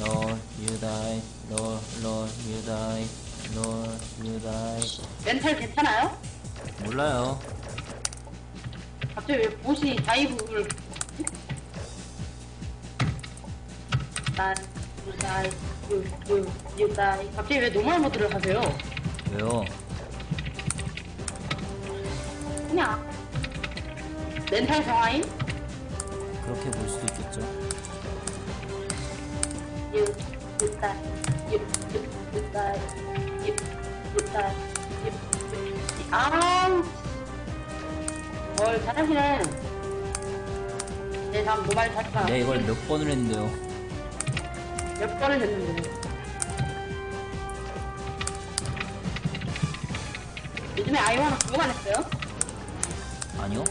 roll you die roll you die 멘탈 괜찮아요? 몰라요 갑자기 왜 보시 다이브를 난 유다이 유유 유다이 갑자기 왜 노멀 모드를 하세요? 왜요 그냥 멘탈 상하임? 그렇게 볼 수도 있겠죠 아우 뭘 잘하시네 내 다음 노말 잘까 내가 이걸 몇 번을 했는데요? 몇 번을 했는데? 요즘에 아이와는 그거만 했어요? 아니요.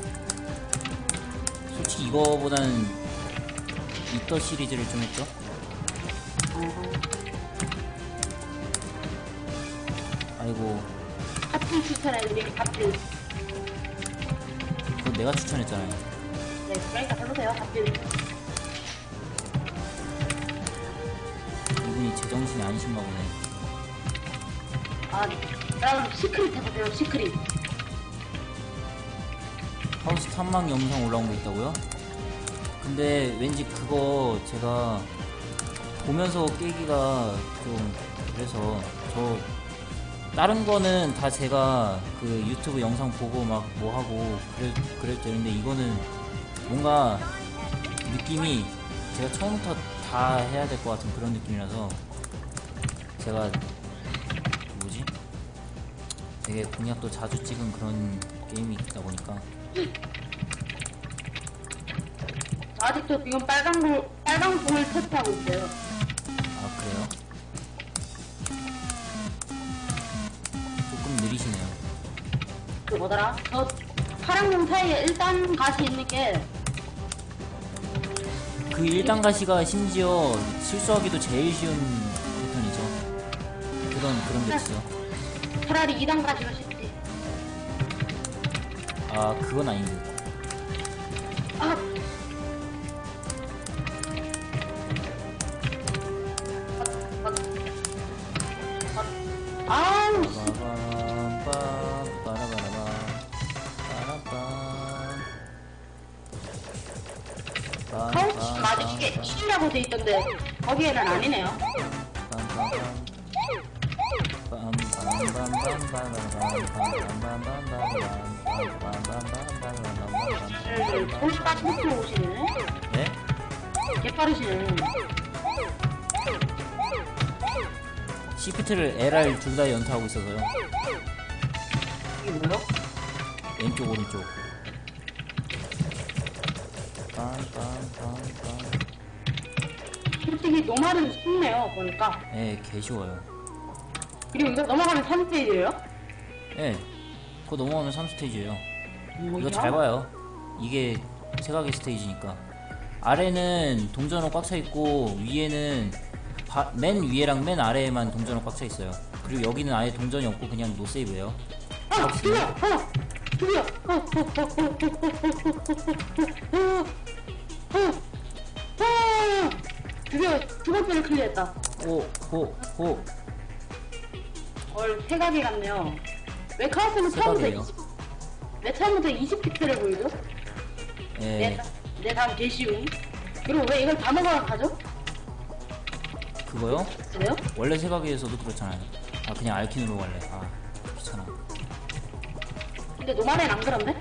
솔직히 이거보다는 이터 시리즈를 좀 했죠 아이고. 하필 추천해드린 하필 그거 내가 추천했잖아요. 네 그러니까 해보세요 하필 이분이 제정신이 아니신가 보네. 아 그럼 시크릿 해보세요 시크릿. 하우스 탐방 영상 올라온 거 있다고요? 근데 왠지 그거 제가 보면서 깨기가 좀 그래서 저 다른 거는 다 제가 그 유튜브 영상 보고 막 뭐 하고 그랬, 그랬죠. 근데 이거는 뭔가 느낌이 제가 처음부터 다 해야 될 것 같은 그런 느낌이라서 제가 뭐지? 되게 공약도 자주 찍은 그런 게임이 있다 보니까. 아직도 지금 빨간 공 빨간 공을 테스트하고 있어요 느리시네요. 그 뭐더라 저공 사이에 1단 가시 있는 게그 1단 가시가 심지어 실수하기도 제일 쉬운 패턴이죠. 그런 그런 게 있어. 차라리 2단 가시가 쉽지 아 그건 아닌데. 돼 있던데 거기에는 아니네요 네, 볼까 스포츠 오시네 네? 개빠르시네 시프트를 LR 둘 다 연타하고 있어서요. 이게 뭐요? 왼쪽 오른쪽. 빰빰빰빰. 솔직히 노말은 쉽네요 보니까 예, 개 쉬워요. 그리고 이거 넘어가면 3스테이지예요? 예, 그거 넘어가면 3스테이지예요. 뭐 이거 잘 봐요. 이게 세각의 스테이지니까. 아래는 동전으로 꽉 차 있고 위에는 바- 맨 위에랑 맨 아래에만 동전으로 꽉 차 있어요. 그리고 여기는 아예 동전이 없고 그냥 노세이브예요. 아! 드디어! 어! 드디어! 어! 어! 어! 어! 어! 어! 드디어 두 번째를 클리어했다 오, 호, 호. 헐 세각이 같네요 왜 카우스는 처음부터 세각이에요. 20, 왜 처음부터 20픽셀을 보이죠? 예, 내, 내 다음 개쉬움 그리고 왜 이걸 다 먹어야 가죠? 그거요? 그래요? 원래 세각에서도 그렇잖아요. 아, 그냥 알킨으로 갈래. 아, 귀찮아. 근데 노말엔 안 그런데?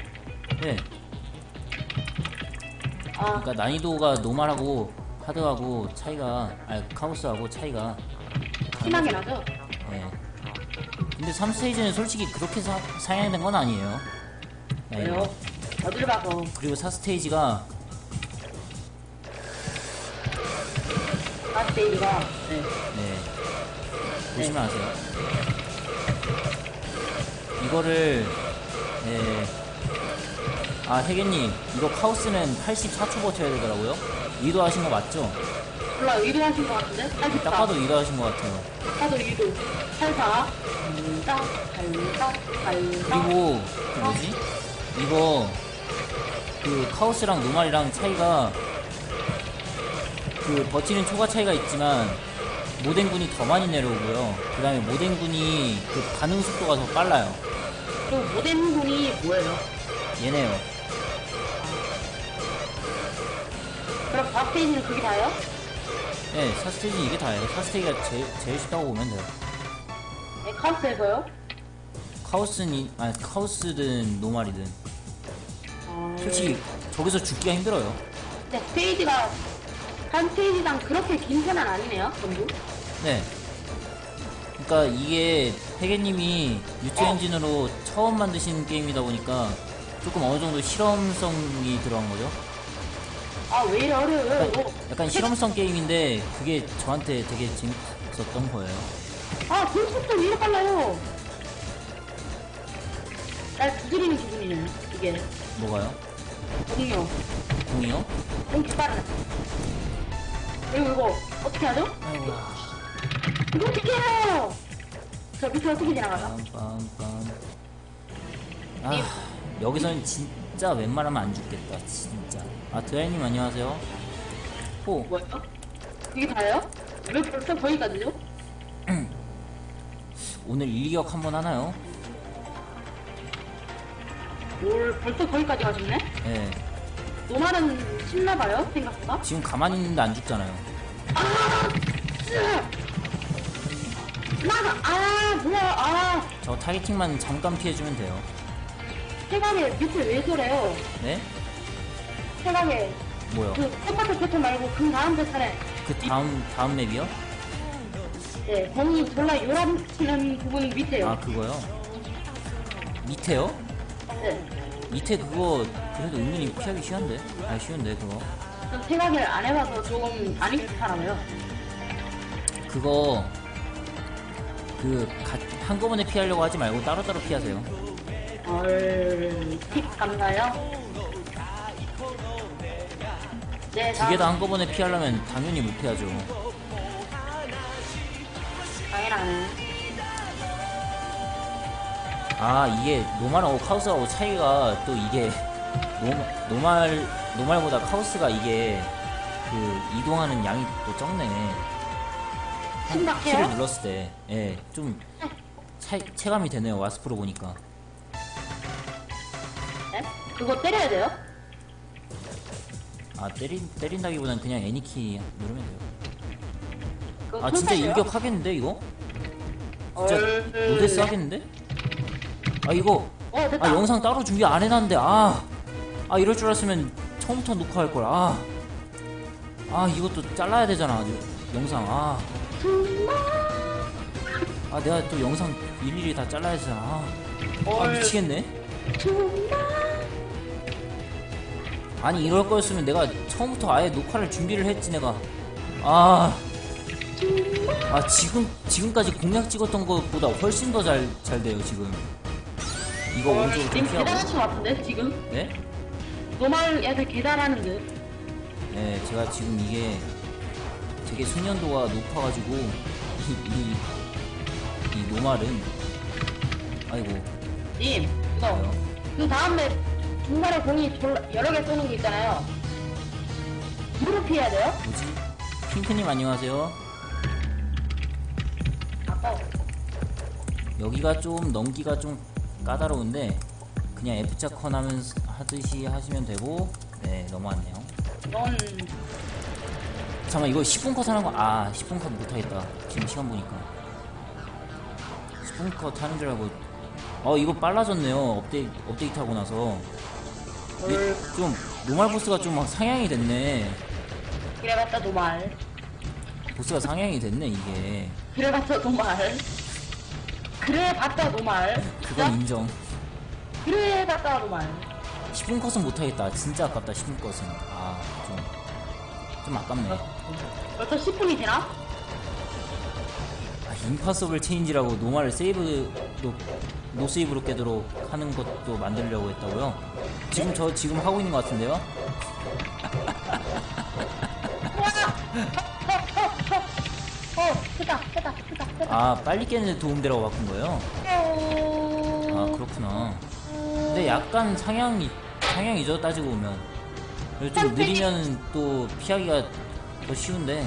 예, 아 그러니까 난이도가 노말하고 하드하고 차이가 아니 카오스하고 차이가 심하게 나죠? 예. 근데 3스테이지는 솔직히 그렇게 사, 상향된 건 아니에요. 난이도가. 왜요? 어디를 봐서 그리고 4스테이지가 4스테이지가 네. 네 보시면 아세요. 이거를 네. 아 혜겐님 이거 카오스는 84초 버텨야 되더라고요. 의도하신 거 맞죠? 몰라 의도하신 것 같은데? 84 딱 봐도 의도하신 것 같아요. 하도 의도 84 달다 달다 달다 그리고 그 뭐지? 이거 그 카오스랑 노말이랑 차이가 그 버티는 초과 차이가 있지만 모덴군이 더 많이 내려오고요. 그 다음에 모덴군이 그 반응 속도가 더 빨라요. 그 모덴 군이 뭐예요? 얘네요. 박페이지는 그게 다예요? 네, 4스테이지 이게 다예요. 4스테이지가 제일, 제일 쉽다고 보면 돼요. 네, 카우스에서요? 카오스니, 아 카오스든 노말이든. 어... 솔직히 저기서 죽기가 힘들어요. 네, 스테이지가 한 스테이지당 그렇게 긴 편은 아니네요, 전부. 네. 그러니까 이게 회계님이 유튜 어. 엔진으로 처음 만드신 게임이다 보니까 조금 어느 정도 실험성이 들어간 거죠. 아, 왜 이래 어려워요? 약간, 약간 실험성 게임인데 그게 저한테 되게 재밌었던 거예요. 아, 불속도 왜 이렇게 빨라요? 날 두드리는 기분이네, 이게. 뭐가요? 공이요. 공이요? 공기 빠르네. 그리고 이거, 어떻게 하죠? 아이고. 이거 어떻게 해요? 저 밑에 어떻게 지나가죠? 빰빰빰. 아, 여기서는 진 짜 웬만하면 안 죽겠다, 진짜. 아, 드라이님 안녕하세요. 호, 뭐예요? 그게 다예요? 왜 벌써 거기까지죠? 오늘 일기역 한번 하나요? 뭘 벌써 거기까지 가셨네? 예. 노말은 쉽나봐요, 생각보다. 지금 가만히 있는데 안 죽잖아요. 나가! 아, 뭐야, 아. 저 타겟팅만 잠깐 피해주면 돼요. 세상에 밑에 왜 저래요? 네? 세상에 뭐요? 그 똑같은 패턴 말고 그 다음 패턴에 그 다음, 다음 맵이요? 네, 공이 졸라 요란치는 부분 밑에요. 아, 그거요? 밑에요? 네. 밑에 그거 그래도 은근히 피하기 쉬운데? 아, 쉬운데, 그거. 좀 생각을 안 해봐서 조금 안 익숙하나봐요. 그거 그 가- 한꺼번에 피하려고 하지 말고 따로따로 피하세요. 헐, 팁 감사요. 네, 두 개 다 한꺼번에 피하려면 당연히 못 피하죠. 당연하네. 아 이게 노말하고 카우스하고 차이가 또 이게 노, 노말 노말보다 카우스가 이게 그 이동하는 양이 또 적네. 키를 심각해요? 눌렀을 때, 예, 좀 차이, 체감이 되네요. 와스프로 보니까. 네? 그거 때려야 돼요? 아 때린 때린다기보단 그냥 애니키 누르면 돼요. 그거 아 진짜? 일격 하겠는데 이거? 진짜 헐. 로데스 하겠는데? 아 이거 어, 됐다. 아 영상 따로 준비 안 해놨는데 아, 아 이럴 줄 알았으면 처음부터 녹화할 걸. 아, 아 이것도 잘라야 되잖아. 요- 영상. 아, 아 내가 또 영상 일일이 다 잘라야 되잖아. 아, 아 헐. 미치겠네. 아니 이럴 거였으면 내가 처음부터 아예 녹화를 준비를 했지 내가. 아, 아 지금 지금까지 공략 찍었던 것보다 훨씬 더 잘 잘 돼요 지금. 이거 헐, 오른쪽으로 좀 님 피하고. 계단하신 것 같은데, 지금? 네? 노말 애들 계단하는 듯. 네, 제가 지금 이게 되게 숙련도가 높아가지고 이, 이, 이 노말은 아이고 님, 이거. 뭐요? 그 다음에 중간에 공이 졸라 여러 개 쏘는 게 있잖아요. 무릎 피해야 돼요? 뭐지? 핑크님 안녕하세요. 아까 여기가 좀 넘기가 좀 까다로운데 그냥 F자 컨 하면서 하듯이 하시면 되고 네 넘어왔네요. 넌 잠깐만 이거 10분 컷 하는 거 아 10분 컷 못하겠다 지금 시간 보니까 10분 컷 하는 줄 알고 어 이거 빨라졌네요 업데이, 업데이트 하고 나서 근데 좀 노말 보스가 좀 막 상향이 됐네 그래봤자 노말. 보스가 상향이 됐네 이게 그래봤자 노말. 그래봤자 노말. 그건 인정 그래봤자 노말. 10분 컷은 못하겠다 진짜 아깝다 10분 컷은 아 좀 좀 아깝네 벌써 10분이 지나? 아, 임파서블 체인지라고 노말을 세이브로 노세이브로 깨도록 하는 것도 만들려고 했다고요? 지금 저 지금 하고 있는 것 같은데요? 어, 됐다, 됐다, 됐다, 됐다. 아 빨리 깨는 데 도움되라고 바꾼 거예요? 아 그렇구나 근데 약간 상향이 상향이죠 따지고 보면 좀 느리면 또 피하기가 더 쉬운데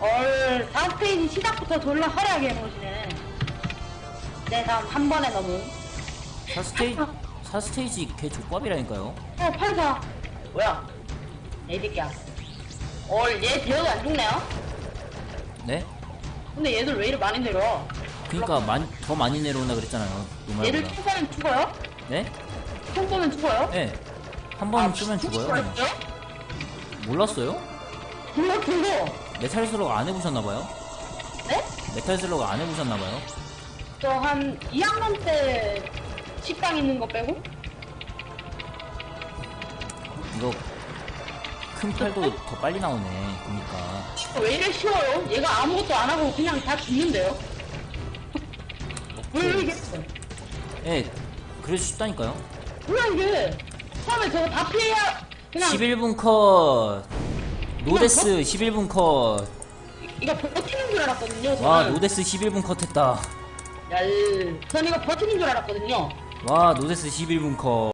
얼, 4스테이지 시작부터 졸라 화려하게 해놓으시네. 네, 다음 한 번에 넘은. 4스테이지 4스테이지 개 족밥이라니까요 어, 판사. 뭐야? 에이디끼야. 얼, 얘 대역이 안 죽네요? 네? 근데 얘들 왜 이리 많이 내려? 그니까 많이, 더 많이 내려온다 그랬잖아요 얘를 노말보다 총 쏘면 죽어요? 네? 총 쏘면 죽어요? 네. 한 번 쓰면 죽어요 그냥. 몰랐어요? 몰라, 그거. 메탈 슬러그 안 해보셨나봐요? 네? 메탈 슬러그 안 해보셨나봐요? 저 한 2학년 때 식당 있는 거 빼고? 이거 큰 팔도 더 빨리 나오네 보니까 왜 이래 쉬워요? 얘가 아무것도 안 하고 그냥 다 죽는데요? 왜 이게? 예 그래서 쉽다니까요 뭐야 이게? 처음에 저거 다 피해야 그냥 11분 컷 노데스 11분 컷와 이거 버티는 줄 알았거든요. 저는. 노데스 11분 컷 했다 야, 전 이거 버티는 줄 알았거든요. 와 노데스 11분 컷